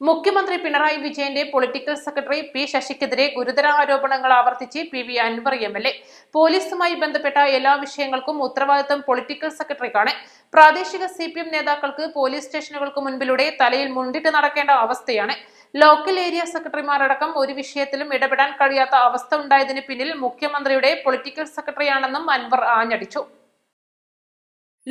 മുഖ്യമന്ത്രി പിണറായി വിജയന്റെ political secretary P ശശിക്കെതിരെ ഗുരുതര ആരോപണങ്ങൾ ആവർത്തിച്ച് P V Anvar M L A. പോലീസുമായി ബന്ധപ്പെട്ട എല്ലാ വിഷയങ്ങൾക്കും ഉത്തരവാദിത്തം പൊളിറ്റിക്കൽ സെക്രട്ടറിക്കാണ്. പ്രാദേശിക സി പി എം നേതാക്കൾക്ക് പോലീസ് സ്റ്റേഷനുകൾക്ക് മുൻപിലൂടെ തലയിൽ മുണ്ടിട്ട് നടക്കേണ്ട അവസ്ഥയാണ്. ലോക്കൽ ഏരിയ സെക്രട്ടറിമാരടക്കം ഒരു വിഷയത്തിലും ഇടപെടാൻ കഴിയാത്ത അവസ്ഥ ഉണ്ടായതിന് പിന്നിൽ മുഖ്യമന്ത്രിയുടെ പൊളിറ്റിക്കൽ സെക്രട്ടറിയാണെന്നും അൻവർ ആഞ്ഞടിച്ചു.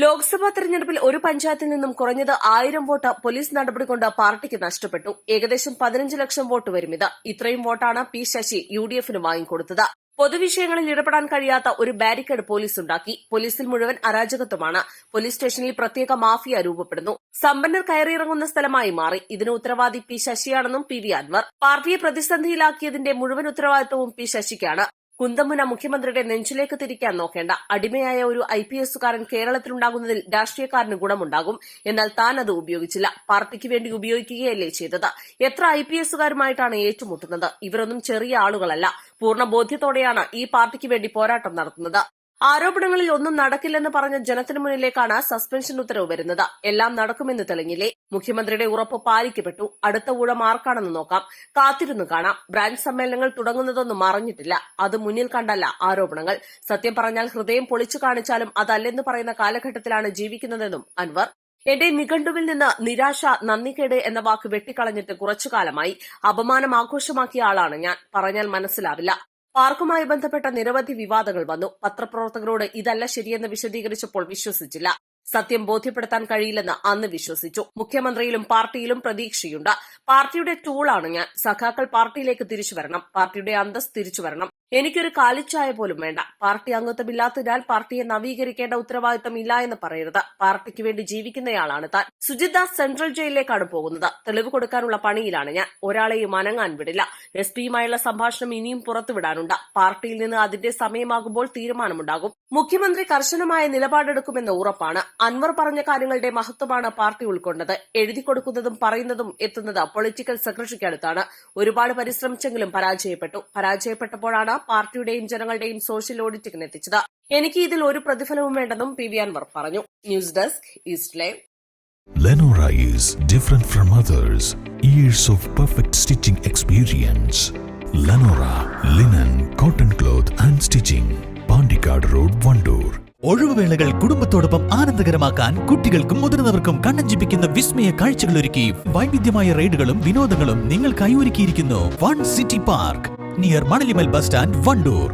ലോക്സഭാ തെരഞ്ഞെടുപ്പിൽ ഒരു പഞ്ചായത്തിൽ നിന്നും കുറഞ്ഞത് ആയിരം വോട്ട് പോലീസ് നടപടി കൊണ്ട് പാർട്ടിക്ക് നഷ്ടപ്പെട്ടു. ഏകദേശം പതിനഞ്ച് ലക്ഷം വോട്ട് വരും ഇത്. ഇത്രയും വോട്ടാണ് പി ശശി യു ഡി എഫിന് വാങ്ങിക്കൊടുത്തത്. പൊതുവിഷയങ്ങളിൽ ഇടപെടാൻ കഴിയാത്ത ഒരു ബാരിക്കേഡ് പോലീസ് ഉണ്ടാക്കി. പോലീസിൽ മുഴുവൻ അരാജകത്വമാണ്. പോലീസ് സ്റ്റേഷനിൽ പ്രത്യേക മാഫിയ രൂപപ്പെടുന്നു. സമ്പന്നർ കയറിയിറങ്ങുന്ന സ്ഥലമായി മാറി. ഇതിന് ഉത്തരവാദി പി ശശിയാണെന്നും പി വി അൻവർ. പാർട്ടിയെ പ്രതിസന്ധിയിലാക്കിയതിന്റെ മുഴുവൻ ഉത്തരവാദിത്വവും പി ശശിക്കാണ്. കുന്തമുന മുഖ്യമന്ത്രിയുടെ നെഞ്ചിലേക്ക് തിരിക്കാൻ നോക്കേണ്ട അടിമയായ ഒരു ഐ പി എസുകാരൻ കേരളത്തിലുണ്ടാകുന്നതിൽ രാഷ്ട്രീയക്കാരന് ഗുണമുണ്ടാകും. എന്നാൽ താൻ അത് ഉപയോഗിച്ചില്ല. പാർട്ടിക്ക് വേണ്ടി ഉപയോഗിക്കുകയല്ലേ ചെയ്തത്. എത്ര ഐ പി എസുകാരുമായിട്ടാണ് ഏറ്റുമുട്ടുന്നത്? ഇവരൊന്നും ചെറിയ ആളുകളല്ല. പൂർണ ബോധ്യത്തോടെയാണ് ഈ പാർട്ടിക്ക് വേണ്ടി പോരാട്ടം നടത്തുന്നത്. ആരോപണങ്ങളിൽ ഒന്നും നടക്കില്ലെന്ന് പറഞ്ഞ ജനത്തിനു മുന്നിലേക്കാണ് സസ്പെൻഷൻ ഉത്തരവ് വരുന്നത്. എല്ലാം നടക്കുമെന്ന് തെളിഞ്ഞില്ലേ? മുഖ്യമന്ത്രിയുടെ ഉറപ്പ് പാലിക്കപ്പെട്ടു. അടുത്ത ഊഴം ആർക്കാണെന്ന് നോക്കാം. കാത്തിരുന്നു കാണാം. ബ്രാഞ്ച് സമ്മേളനങ്ങൾ തുടങ്ങുന്നതൊന്നും അറിഞ്ഞിട്ടില്ല. അത് മുന്നിൽ കണ്ടല്ല ആരോപണങ്ങൾ. സത്യം പറഞ്ഞാൽ ഹൃദയം പൊളിച്ചു കാണിച്ചാലും അതല്ലെന്ന് പറയുന്ന കാലഘട്ടത്തിലാണ് ജീവിക്കുന്നതെന്നും അൻവർ. എന്റെ നിഘണ്ടുവിൽ നിന്ന് നിരാശ നന്ദികേട് എന്ന വാക്ക് വെട്ടിക്കളഞ്ഞിട്ട് കുറച്ചു കാലമായി അപമാനം ആഘോഷമാക്കിയ ആളാണ് ഞാൻ. പറഞ്ഞാൽ മനസ്സിലാവില്ല. പാർക്കുമായി ബന്ധപ്പെട്ട നിരവധി വിവാദങ്ങൾ വന്നു. പത്രപ്രവർത്തകരോട് ഇതല്ല ശരിയെന്ന് വിശദീകരിച്ചപ്പോൾ വിശ്വസിച്ചില്ല. സത്യം ബോധ്യപ്പെടുത്താൻ കഴിയില്ലെന്ന് അന്ന് വിശ്വസിച്ചു. മുഖ്യമന്ത്രിയിലും പാർട്ടിയിലും പ്രതീക്ഷയുണ്ട്. പാർട്ടിയുടെ ടൂളാണ് ഞാൻ. സഖാക്കൾ പാർട്ടിയിലേക്ക് തിരിച്ചു വരണം. പാർട്ടിയുടെ അന്തസ് തിരിച്ചു വരണം. എനിക്കൊരു കാലിച്ചായ പോലും വേണ്ട. പാർട്ടി അംഗത്വമില്ലാത്തതിനാൽ പാർട്ടിയെ നവീകരിക്കേണ്ട ഉത്തരവാദിത്തം ഇല്ല എന്ന് പറയരുത്. പാർട്ടിക്ക് വേണ്ടി ജീവിക്കുന്നയാളാണ് താൻ. സുജിത സെൻട്രൽ ജയിലിലേക്കാണ് പോകുന്നത്. തെളിവ് കൊടുക്കാനുള്ള പണിയിലാണ് ഞാൻ. ഒരാളെയും അനങ്ങാൻ വിടില്ല. എസ് പിയുമായുള്ള സംഭാഷണം ഇനിയും പുറത്തുവിടാനുണ്ട്. പാർട്ടിയിൽ നിന്ന് അതിന്റെ സമയമാകുമ്പോൾ തീരുമാനമുണ്ടാകും. മുഖ്യമന്ത്രി കർശനമായ നിലപാടെടുക്കുമെന്ന് ഉറപ്പാണ്. അൻവർ പറഞ്ഞ കാര്യങ്ങളുടെ മഹത്വമാണ് പാർട്ടി ഉൾക്കൊണ്ടത്. എഴുതി കൊടുക്കുന്നതും പറയുന്നതും എത്തുന്നത് പൊളിറ്റിക്കൽ സെക്രട്ടറിക്ക് അടുത്താണ് ഒരുപാട് പരിശ്രമിച്ചെങ്കിലും പരാജയപ്പെട്ടു. പരാജയപ്പെട്ടപ്പോഴാണ് പാർട്ടിയുടെയും ജനങ്ങളുടെയും സോഷ്യൽ ഓഡിറ്റിംഗിന് എത്തിച്ചത് എനിക്ക് ഇതിൽ ഒരു പ്രതിഫലവും വേണ്ടെന്നും പി വി അൻവർ പറഞ്ഞു news desk east live Lenora is different from others. Years of perfect stitching experience. Lenora linen, cotton cloth and stitching. Pandikad Road, Vandoor. ഒഴിവുവേളകൾ കുടുംബത്തോടൊപ്പം ആനന്ദകരമാക്കാൻ കുട്ടികൾക്കും മുതിർന്നവർക്കും കണ്ണഞ്ചിപ്പിക്കുന്ന വിസ്മയ കാഴ്ചകളൊരുക്കി വൈവിധ്യമായ റൈഡുകളും വിനോദങ്ങളും നിങ്ങൾക്കായി ഒരുക്കിയിരിക്കുന്നു one city park near Manalimal bus stand Vandoor